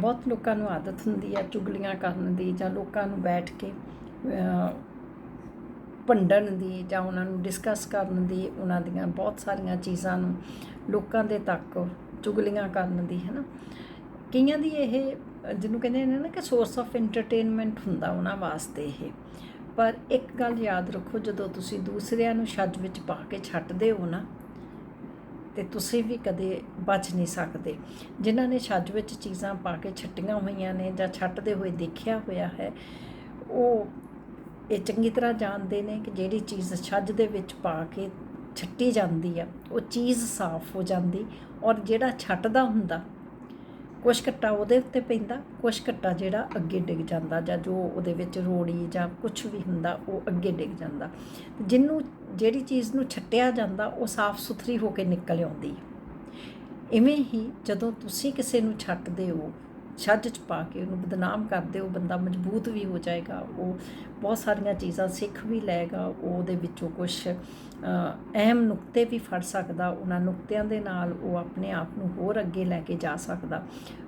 ਬਹੁਤ ਲੋਕਾਂ ਨੂੰ ਆਦਤ ਹੁੰਦੀ ਹੈ ਚੁਗਲੀਆਂ ਕਰਨ ਦੀ ਜਾਂ ਲੋਕਾਂ ਨੂੰ ਬੈਠ ਕੇ ਭੰਡਣ ਦੀ ਜਾਂ ਉਹਨਾਂ ਨੂੰ ਡਿਸਕਸ ਕਰਨ ਦੀ, ਉਹਨਾਂ ਦੀਆਂ ਬਹੁਤ ਸਾਰੀਆਂ ਚੀਜ਼ਾਂ ਨੂੰ ਲੋਕਾਂ ਦੇ ਤੱਕ ਚੁਗਲੀਆਂ ਕਰਨ ਦੀ ਹੈ ਨਾ ਕਈਆਂ ਦੀ ਇਹ, ਜਿਹਨੂੰ ਕਹਿੰਦੇ ਨੇ ਨਾ ਕਿ ਸੋਰਸ ਆਫ ਐਂਟਰਟੇਨਮੈਂਟ ਹੁੰਦਾ ਉਹਨਾਂ ਵਾਸਤੇ ਇਹ। ਪਰ ਇੱਕ ਗੱਲ ਯਾਦ ਰੱਖੋ, ਜਦੋਂ ਤੁਸੀਂ ਦੂਸਰਿਆਂ ਨੂੰ ਛੱਜ ਵਿੱਚ ਪਾ ਕੇ ਛੱਡਦੇ ਹੋ ਨਾ ਤੇ ਤੁਸੀਂ ਵੀ ਕਦੇ ਬਚ ਨਹੀਂ ਸਕਦੇ। ਜਿਨ੍ਹਾਂ ਨੇ ਛੱਜ ਵਿੱਚ ਚੀਜ਼ਾਂ ਪਾ ਕੇ ਛੱਟੀਆਂ ਹੋਈਆਂ ਨੇ ਜਾਂ ਛੱਟਦੇ ਹੋਏ ਦੇਖਿਆ ਹੋਇਆ ਹੈ, ਉਹ ਇਹ ਚੰਗੀ ਤਰ੍ਹਾਂ ਜਾਣਦੇ ਨੇ ਕਿ ਜਿਹੜੀ ਚੀਜ਼ ਛੱਜ ਦੇ ਵਿੱਚ ਪਾ ਕੇ ਛੱਟੀ ਜਾਂਦੀ ਆ, ਉਹ ਚੀਜ਼ ਸਾਫ਼ ਹੋ ਜਾਂਦੀ ਔਰ ਜਿਹੜਾ ਛੱਟਦਾ ਹੁੰਦਾ, ਕੁਛ ਘੱਟਾ ਉਹਦੇ ਉੱਤੇ ਪੈਂਦਾ, ਕੁਛ ਘੱਟਾ ਜਿਹੜਾ ਅੱਗੇ ਡਿੱਗ ਜਾਂਦਾ ਜਾਂ ਜੋ ਉਹਦੇ ਵਿੱਚ ਰੋੜੀ ਜਾਂ ਕੁਝ ਵੀ ਹੁੰਦਾ, ਉਹ ਅੱਗੇ ਡਿੱਗ ਜਾਂਦਾ। ਜਿਹਨੂੰ ਜਿਹੜੀ ਚੀਜ਼ ਨੂੰ ਛੱਟਿਆ ਜਾਂਦਾ, ਉਹ ਸਾਫ਼ ਸੁਥਰੀ ਹੋ ਕੇ ਨਿਕਲ ਆਉਂਦੀ ਇਵੇਂ ਹੀ ਜਦੋਂ ਤੁਸੀਂ ਕਿਸੇ ਨੂੰ ਛੱਟਦੇ ਹੋ, ਛੱਜ ਚ ਪਾ ਕੇ ਉਹਨੂੰ ਬਦਨਾਮ ਕਰਦੇ ਹੋ, ਬੰਦਾ ਮਜ਼ਬੂਤ ਵੀ ਹੋ ਜਾਏਗਾ, ਉਹ ਬਹੁਤ ਸਾਰੀਆਂ ਚੀਜ਼ਾਂ ਸਿੱਖ ਵੀ ਲਏਗਾ ਉਹ ਉਹਦੇ ਵਿੱਚੋਂ ਕੁਝ ਅਹਿਮ ਨੁਕਤੇ ਵੀ ਫੜ ਸਕਦਾ, ਉਹਨਾਂ ਨੁਕਤਿਆਂ ਦੇ ਨਾਲ ਉਹ ਆਪਣੇ ਆਪ ਨੂੰ ਹੋਰ ਅੱਗੇ ਲੈ ਕੇ ਜਾ ਸਕਦਾ।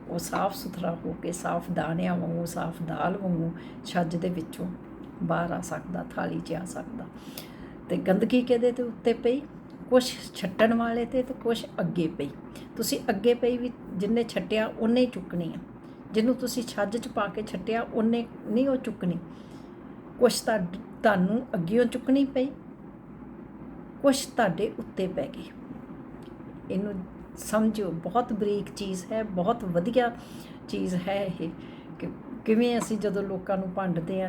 ਉਹ ਸਾਫ਼ ਸੁਥਰਾ ਹੋ ਕੇ ਸਾਫ਼ ਦਾਣਿਆਂ ਵਾਂਗੂ, ਸਾਫ਼ ਦਾਲ ਵਾਂਗੂ ਛੱਜ ਦੇ ਵਿੱਚੋਂ ਬਾਹਰ ਆ ਸਕਦਾ, ਥਾਲੀ 'ਚ ਆ ਸਕਦਾ। ਤੇ ਗੰਦਗੀ ਕਿਹਦੇ ਤੇ ਉੱਤੇ ਪਈ? ਕੁਛ ਛੱਟਣ ਵਾਲੇ ਤੇ ਤੇ ਕੁਛ ਅੱਗੇ ਪਈ। ਤੁਸੀਂ ਅੱਗੇ ਪਈ ਵੀ ਜਿੰਨੇ ਛੱਟਿਆ ਉਹਨੇ ਹੀ ਚੁੱਕਣੀ ਆ। ਜਿਹਨੂੰ ਤੁਸੀਂ ਛੱਜ 'ਚ ਪਾ ਕੇ ਛੱਟਿਆ ਉਹਨੇ ਨਹੀਂ ਉਹ ਚੁੱਕਣੀ। ਕੁਛ ਤਾਂ ਤੁਹਾਨੂੰ ਅੱਗਿਓਂ ਚੁੱਕਣੀ ਪਈ। ਕੁਛ ਤੁਹਾਡੇ ਉੱਤੇ ਪੈ ਗਈ। ਇਹਨੂੰ ਸਮਝੋ ਬਹੁਤ ਬਰੀਕ ਚੀਜ਼ ਹੈ, ਬਹੁਤ ਵਧੀਆ ਚੀਜ਼ ਹੈ ਇਹ ਕਿ ਕਿਵੇਂ ਅਸੀਂ ਜਦੋਂ ਲੋਕਾਂ ਨੂੰ ਭੰਡਦੇ ਆ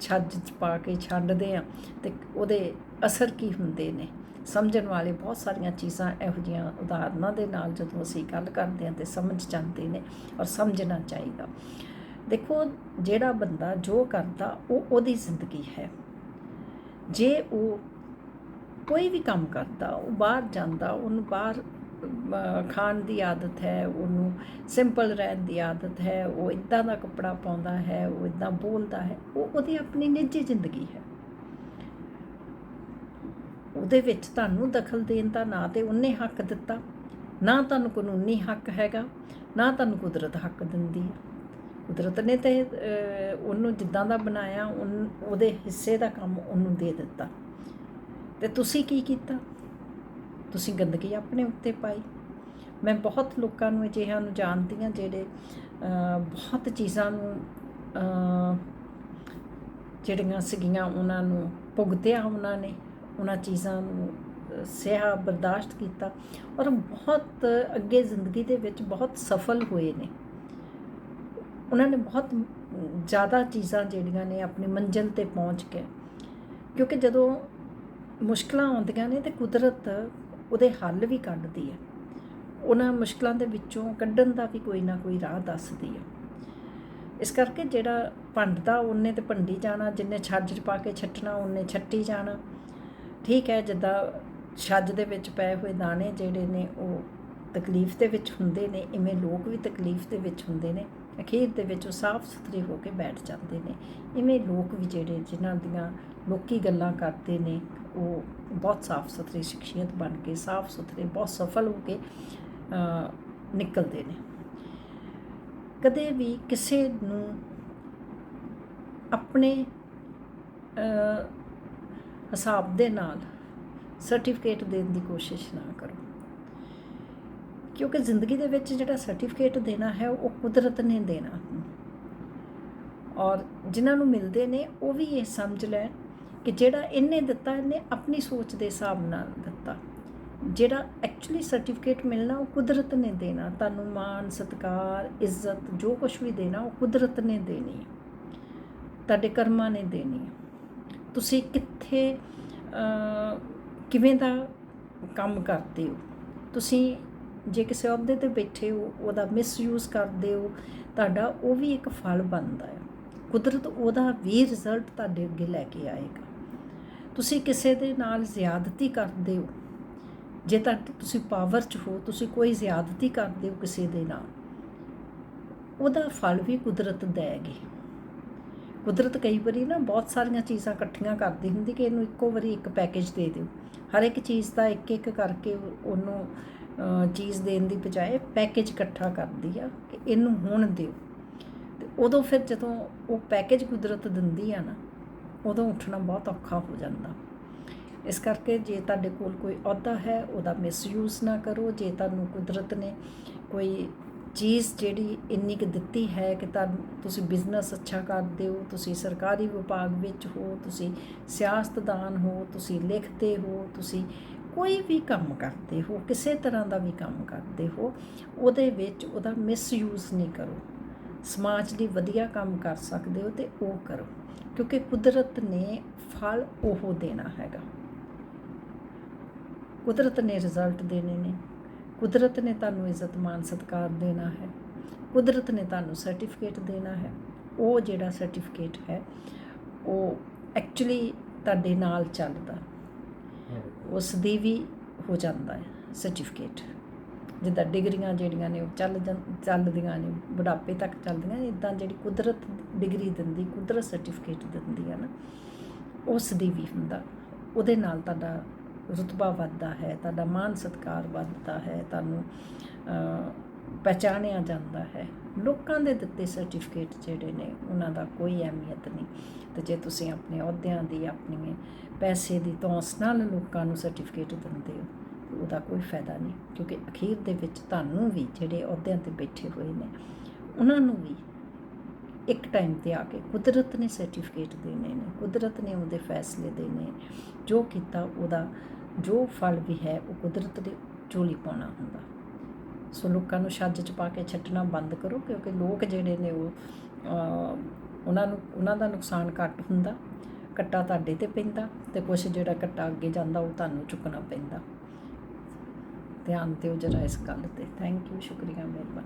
ਛੱਜ 'ਚ ਪਾ ਕੇ ਛੱਡਦੇ ਆ ਤੇ ਉਹਦੇ ਅਸਰ ਕੀ ਹੁੰਦੇ ਨੇ? ਸਮਝਣ ਵਾਲੇ ਬਹੁਤ ਸਾਰੀਆਂ ਚੀਜ਼ਾਂ ਇਹੋ ਜਿਹੀਆਂ ਉਦਾਹਰਨਾਂ ਦੇ ਨਾਲ ਜਦੋਂ ਅਸੀਂ ਗੱਲ ਕਰਦੇ ਹਾਂ ਤੇ ਸਮਝ ਜਾਂਦੇ ਨੇ ਔਰ ਸਮਝਣਾ ਚਾਹੀਦਾ। ਦੇਖੋ, ਜਿਹੜਾ ਬੰਦਾ ਜੋ ਕਰਦਾ, ਉਹ ਉਹਦੀ ਜ਼ਿੰਦਗੀ ਹੈ। ਜੇ ਉਹ ਕੋਈ ਵੀ ਕੰਮ ਕਰਦਾ, ਉਹ ਬਾਹਰ ਜਾਂਦਾ, ਉਹਨੂੰ ਬਾਹਰ ਖਾਣ ਦੀ ਆਦਤ ਹੈ, ਉਹਨੂੰ ਸਿੰਪਲ ਰਹਿਣ ਦੀ ਆਦਤ ਹੈ, ਉਹ ਇਦਾਂ ਦਾ ਕੱਪੜਾ ਪਾਉਂਦਾ ਹੈ, ਉਹ ਇਦਾਂ ਬੋਲਦਾ ਹੈ, ਉਹ ਉਹਦੀ ਆਪਣੀ ਨਿੱਜੀ ਜ਼ਿੰਦਗੀ ਹੈ। ਉਹਦੇ ਵਿੱਚ ਤੁਹਾਨੂੰ ਦਖਲ ਦੇਣ ਦਾ ਨਾ ਤੇ ਉਹਨੇ ਹੱਕ ਦਿੱਤਾ। ਨਾ ਤੁਹਾਨੂੰ ਕਾਨੂੰਨੀ ਹੱਕ ਹੈਗਾ, ਨਾ ਤੁਹਾਨੂੰ ਕੁਦਰਤ ਹੱਕ ਦਿੰਦੀ ਹੈ। ਕੁਦਰਤ ਨੇ ਤੇ ਉਹਨੂੰ ਜਿੱਦਾਂ ਦਾ ਬਣਾਇਆ ਉਨ- ਉਹਦੇ ਹਿੱਸੇ ਦਾ ਕੰਮ ਉਹਨੂੰ ਦੇ ਦਿੱਤਾ। ਤੇ ਤੁਸੀਂ ਕੀ ਕੀਤਾ? ਤੁਸੀਂ ਗੰਦਗੀ ਆਪਣੇ ਉੱਤੇ ਪਾਈ। ਮੈਂ ਬਹੁਤ ਲੋਕਾਂ ਨੂੰ ਅਜਿਹਿਆਂ ਨੂੰ ਜਾਣਦੀ ਹਾਂ ਜਿਹੜੇ ਬਹੁਤ ਚੀਜ਼ਾਂ ਨੂੰ ਜਿਹੜੀਆਂ ਸੀਗੀਆਂ ਉਹਨਾਂ ਨੂੰ ਭੁਗਤਿਆ ਉਹਨਾਂ ਨੇ, ਉਹਨਾਂ ਚੀਜ਼ਾਂ ਨੂੰ ਸਿਹਾ ਬਰਦਾਸ਼ਤ ਕੀਤਾ ਔਰ ਬਹੁਤ ਅੱਗੇ ਜ਼ਿੰਦਗੀ ਦੇ ਵਿੱਚ ਬਹੁਤ ਸਫਲ ਹੋਏ ਨੇ। ਉਹਨਾਂ ਨੇ ਬਹੁਤ ਜ਼ਿਆਦਾ ਚੀਜ਼ਾਂ ਜਿਹੜੀਆਂ ਨੇ ਆਪਣੀ ਮੰਜ਼ਿਲ ਤੇ ਪਹੁੰਚ ਕੇ, ਕਿਉਂਕਿ ਜਦੋਂ ਮੁਸ਼ਕਲਾਂ ਆਉਂਦੀਆਂ ਨੇ ਤੇ ਕੁਦਰਤ ਉਹਦੇ ਹੱਲ ਵੀ ਕੱਢਦੀ ਹੈ। ਉਹਨਾਂ ਮੁਸ਼ਕਲਾਂ ਦੇ ਵਿੱਚੋਂ ਕੱਢਣ ਦਾ ਵੀ ਕੋਈ ਨਾ ਕੋਈ ਰਾਹ ਦੱਸਦੀ ਹੈ। ਇਸ ਕਰਕੇ ਜਿਹੜਾ ਭੰਡਦਾ ਉਹਨੇ ਤੇ ਭੰਡੀ ਜਾਣਾ, ਜਿੰਨੇ ਛੱਜ 'ਚ ਪਾ ਕੇ ਛੱਟਣਾ, ਉਹਨੇ ਛੱਟੀ ਜਾਣਾ। ਠੀਕ ਹੈ, ਜਿੱਦਾਂ ਛੱਜ ਦੇ ਵਿੱਚ ਪਏ ਹੋਏ ਦਾਣੇ ਜਿਹੜੇ ਨੇ ਉਹ ਤਕਲੀਫ ਦੇ ਵਿੱਚ ਹੁੰਦੇ ਨੇ, ਇਵੇਂ ਲੋਕ ਵੀ ਤਕਲੀਫ ਦੇ ਵਿੱਚ ਹੁੰਦੇ ਨੇ, ਅਖੀਰ ਦੇ ਵਿੱਚ ਉਹ ਸਾਫ਼ ਸੁਥਰੇ ਹੋ ਕੇ ਬੈਠ ਜਾਂਦੇ ਨੇ। ਇਵੇਂ ਲੋਕ ਵੀ ਜਿਹੜੇ ਜਿਨ੍ਹਾਂ ਦੀਆਂ ਲੋਕੀ ਗੱਲਾਂ ਕਰਦੇ ਨੇ, ਉਹ ਬਹੁਤ ਸਾਫ਼ ਸੁਥਰੀ ਸ਼ਖਸੀਅਤ ਬਣ ਕੇ, ਸਾਫ਼ ਸੁਥਰੇ, ਬਹੁਤ ਸਫਲ ਹੋ ਕੇ ਨਿਕਲਦੇ ਨੇ। ਕਦੇ ਵੀ ਕਿਸੇ ਨੂੰ ਆਪਣੇ ਹਿਸਾਬ ਦੇ ਨਾਲ ਸਰਟੀਫਿਕੇਟ ਦੇਣ ਦੀ ਕੋਸ਼ਿਸ਼ ਨਾ ਕਰੋ। ਕਿਉਂਕਿ ਜ਼ਿੰਦਗੀ ਦੇ ਵਿੱਚ ਜਿਹੜਾ ਸਰਟੀਫਿਕੇਟ ਦੇਣਾ ਹੈ, ਉਹ ਕੁਦਰਤ ਨੇ ਦੇਣਾ। ਔਰ ਜਿਨ੍ਹਾਂ ਨੂੰ ਮਿਲਦੇ ਨੇ, ਉਹ ਵੀ ਇਹ ਸਮਝ ਲੈਣ ਕਿ ਜਿਹੜਾ ਇਹਨੇ ਦਿੱਤਾ, ਇਹਨੇ ਆਪਣੀ ਸੋਚ ਦੇ ਹਿਸਾਬ ਨਾਲ ਦਿੱਤਾ। ਜਿਹੜਾ ਐਕਚੁਅਲੀ ਸਰਟੀਫਿਕੇਟ ਮਿਲਣਾ, ਉਹ ਕੁਦਰਤ ਨੇ ਦੇਣਾ। ਤੁਹਾਨੂੰ ਮਾਣ, ਸਤਿਕਾਰ, ਇੱਜ਼ਤ, ਜੋ ਕੁਝ ਵੀ ਦੇਣਾ, ਉਹ ਕੁਦਰਤ ਨੇ ਦੇਣੀ ਹੈ। ਤੁਹਾਡੇ ਕਰਮਾਂ ਨੇ ਦੇਣੀ ਹੈ। ਤੁਸੀਂ ਕਿੱਥੇ ਕਿਵੇਂ ਦਾ ਕੰਮ ਕਰਦੇ ਹੋ? ਤੁਸੀਂ ਜੇ ਕਿਸੇ ਅਹੁਦੇ ਤੇ ਬੈਠੇ ਹੋ, ਉਹਦਾ ਮਿਸਯੂਜ਼ ਕਰਦੇ ਹੋ, ਤੁਹਾਡਾ ਉਹ ਵੀ ਇੱਕ ਫਲ ਬਣਦਾ ਹੈ। ਕੁਦਰਤ ਉਹਦਾ ਵੀ ਰਿਜ਼ਲਟ ਤੁਹਾਡੇ ਅੱਗੇ ਲੈ ਕੇ ਆਏਗਾ। ਤੁਸੀਂ ਕਿਸੇ ਦੇ ਨਾਲ ਜ਼ਿਆਦਤੀ ਕਰਦੇ ਹੋ, ਜੇ ਤਾਂ ਤੁਸੀਂ ਪਾਵਰ 'ਚ ਹੋ, ਤੁਸੀਂ ਕੋਈ ਜ਼ਿਆਦਤੀ ਕਰਦੇ ਹੋ ਕਿਸੇ ਦੇ ਨਾਲ, ਉਹਦਾ ਫਲ ਵੀ ਕੁਦਰਤ ਦੇਗੀ ਕੁਦਰਤ ਕਈ ਵਾਰੀ ਨਾ ਬਹੁਤ ਸਾਰੀਆਂ ਚੀਜ਼ਾਂ ਇਕੱਠੀਆਂ ਕਰਦੀ ਹੁੰਦੀ ਕਿ ਇਹਨੂੰ ਇੱਕੋ ਵਾਰੀ ਇੱਕ ਪੈਕੇਜ ਦੇ ਦਿਓ। ਹਰ ਇੱਕ ਚੀਜ਼ ਦਾ ਇੱਕ ਇੱਕ ਕਰਕੇ ਉਹਨੂੰ ਚੀਜ਼ ਦੇਣ ਦੀ ਬਜਾਏ ਪੈਕੇਜ ਇਕੱਠਾ ਕਰਦੀ ਆ ਕਿ ਇਹਨੂੰ ਹੁਣ ਦਿਓ। ਤੇ ਉਦੋਂ ਫਿਰ ਜਦੋਂ ਉਹ ਪੈਕੇਜ ਕੁਦਰਤ ਦਿੰਦੀ ਆ ਨਾ, ਉਦੋਂ ਉੱਠਣਾ ਬਹੁਤ ਔਖਾ ਹੋ ਜਾਂਦਾ। ਇਸ ਕਰਕੇ ਜੇ ਤੁਹਾਡੇ ਕੋਲ ਕੋਈ ਅਹੁਦਾ ਹੈ, ਉਹਦਾ ਮਿਸਯੂਜ਼ ਨਾ ਕਰੋ। ਜੇ ਤੁਹਾਨੂੰ ਕੁਦਰਤ ਨੇ ਕੋਈ ਚੀਜ਼ ਜਿਹੜੀ ਇੰਨੀ ਕੁ ਦਿੱਤੀ ਹੈ ਕਿ ਤੁਹਾਨੂੰ ਤੁਸੀਂ ਬਿਜ਼ਨਸ ਅੱਛਾ ਕਰਦੇ ਹੋ, ਤੁਸੀਂ ਸਰਕਾਰੀ ਵਿਭਾਗ ਵਿੱਚ ਹੋ, ਤੁਸੀਂ ਸਿਆਸਤਦਾਨ ਹੋ, ਤੁਸੀਂ ਲਿਖਦੇ ਹੋ, ਤੁਸੀਂ ਕੋਈ ਵੀ ਕੰਮ ਕਰਦੇ ਹੋ, ਕਿਸੇ ਤਰ੍ਹਾਂ ਦਾ ਵੀ ਕੰਮ ਕਰਦੇ ਹੋ, ਉਹਦੇ ਵਿੱਚ ਉਹਦਾ ਮਿਸਯੂਜ਼ ਨਹੀਂ ਕਰੋ। ਸਮਾਜ ਲਈ ਵਧੀਆ ਕੰਮ ਕਰ ਸਕਦੇ ਹੋ ਤੇ ਉਹ ਕਰੋ, ਕਿਉਂਕਿ ਕੁਦਰਤ ਨੇ ਫਲ ਉਹ ਦੇਣਾ ਹੈਗਾ। ਕੁਦਰਤ ਨੇ ਰਿਜ਼ਲਟ ਦੇਣੇ ਨੇ। ਕੁਦਰਤ ਨੇ ਤੁਹਾਨੂੰ ਇੱਜ਼ਤ ਮਾਨ ਸਤਿਕਾਰ ਦੇਣਾ ਹੈ। ਕੁਦਰਤ ਨੇ ਤੁਹਾਨੂੰ ਸਰਟੀਫਿਕੇਟ ਦੇਣਾ ਹੈ। ਉਹ ਜਿਹੜਾ ਸਰਟੀਫਿਕੇਟ ਹੈ, ਉਹ ਐਕਚੁਅਲੀ ਤੁਹਾਡੇ ਨਾਲ ਚੱਲਦਾ। ਉਸ ਦੀ ਵੀ ਹੋ ਜਾਂਦਾ ਹੈ ਸਰਟੀਫਿਕੇਟ ਜਿੱਦਾਂ ਡਿਗਰੀਆਂ ਜਿਹੜੀਆਂ ਨੇ ਉਹ ਚੱਲ ਜਾਂ- ਚੱਲਦੀਆਂ ਨੇ, ਬੁਢਾਪੇ ਤੱਕ ਚੱਲਦੀਆਂ ਨੇ ਇਦਾਂ ਜਿਹੜੀ ਕੁਦਰਤ ਡਿਗਰੀ ਦਿੰਦੀ, ਕੁਦਰਤ ਸਰਟੀਫਿਕੇਟ ਦਿੰਦੀ ਹੈ ਨਾ ਉਸ ਦੀ ਵੀ ਹੁੰਦਾ। ਉਹਦੇ ਨਾਲ ਤੁਹਾਡਾ ਰੁਤਬਾ ਵੱਧਦਾ ਹੈ, ਤੁਹਾਡਾ ਮਾਨ ਸਤਿਕਾਰ ਵੱਧਦਾ ਹੈ, ਤੁਹਾਨੂੰ ਅ, ਪਹਿਚਾਣਿਆ ਜਾਂਦਾ ਹੈ। ਲੋਕਾਂ ਦੇ ਦਿੱਤੇ ਸਰਟੀਫਿਕੇਟ ਜਿਹੜੇ ਨੇ ਉਹਨਾਂ ਦਾ ਕੋਈ ਅਹਿਮੀਅਤ ਨਹੀਂ। ਤੇ ਜੇ ਤੁਸੀਂ ਆਪਣੇ ਅਹੁਦਿਆਂ ਦੀ ਆਪਣੀ ਪੈਸੇ ਦੀ ਧੌਂਸ ਨਾਲ ਲੋਕਾਂ ਨੂੰ ਸਰਟੀਫਿਕੇਟ ਦਿੰਦੇ ਹੋ ਉਹਦਾ ਕੋਈ ਫਾਇਦਾ ਨਹੀਂ। ਕਿਉਂਕਿ ਅਖੀਰ ਦੇ ਵਿੱਚ ਤੁਹਾਨੂੰ ਵੀ ਜਿਹੜੇ ਅਹੁਦਿਆਂ ਤੇ ਬੈਠੇ ਹੋਏ ਨੇ ਉਹਨਾਂ ਨੂੰ ਵੀ ਇੱਕ ਟਾਈਮ ਤੇ ਆ ਕੇ ਕੁਦਰਤ ਨੇ ਸਰਟੀਫਿਕੇਟ ਦੇਣੇ ਨੇ। ਕੁਦਰਤ ਨੇ ਉਹਦੇ ਫੈਸਲੇ ਦੇਣੇ। ਜੋ ਕੀਤਾ ਉਹਦਾ ਜੋ ਫਲ ਵੀ ਹੈ ਉਹ ਕੁਦਰਤ ਦੇ ਝੋਲੀ ਪਾਉਣਾ ਹੁੰਦਾ। ਸੋ ਲੋਕਾਂ ਨੂੰ ਛੱਜ ਚ ਪਾ ਕੇ ਛੱਡਣਾ ਬੰਦ ਕਰੋ, ਕਿਉਂਕਿ ਲੋਕ ਜਿਹੜੇ ਨੇ ਉਹ ਉਹਨਾਂ ਨੂੰ, ਉਹਨਾਂ ਦਾ ਨੁਕਸਾਨ ਘੱਟ ਹੁੰਦਾ, ਕੱਟਾ ਤੁਹਾਡੇ ਤੇ ਪੈਂਦਾ ਤੇ ਕੁਝ ਜਿਹੜਾ ਕੱਟਾ ਅੱਗੇ ਜਾਂਦਾ ਉਹ ਤੁਹਾਨੂੰ ਚੁੱਕਣਾ ਪੈਂਦਾ। ਧਿਆਨ ਦਿਓ ਜਰਾ ਇਸ ਗੱਲ ਤੇ। ਥੈਂਕ ਯੂ ਸ਼ੁਕਰੀਆ ਮਿਹਰਬਾਨੀ।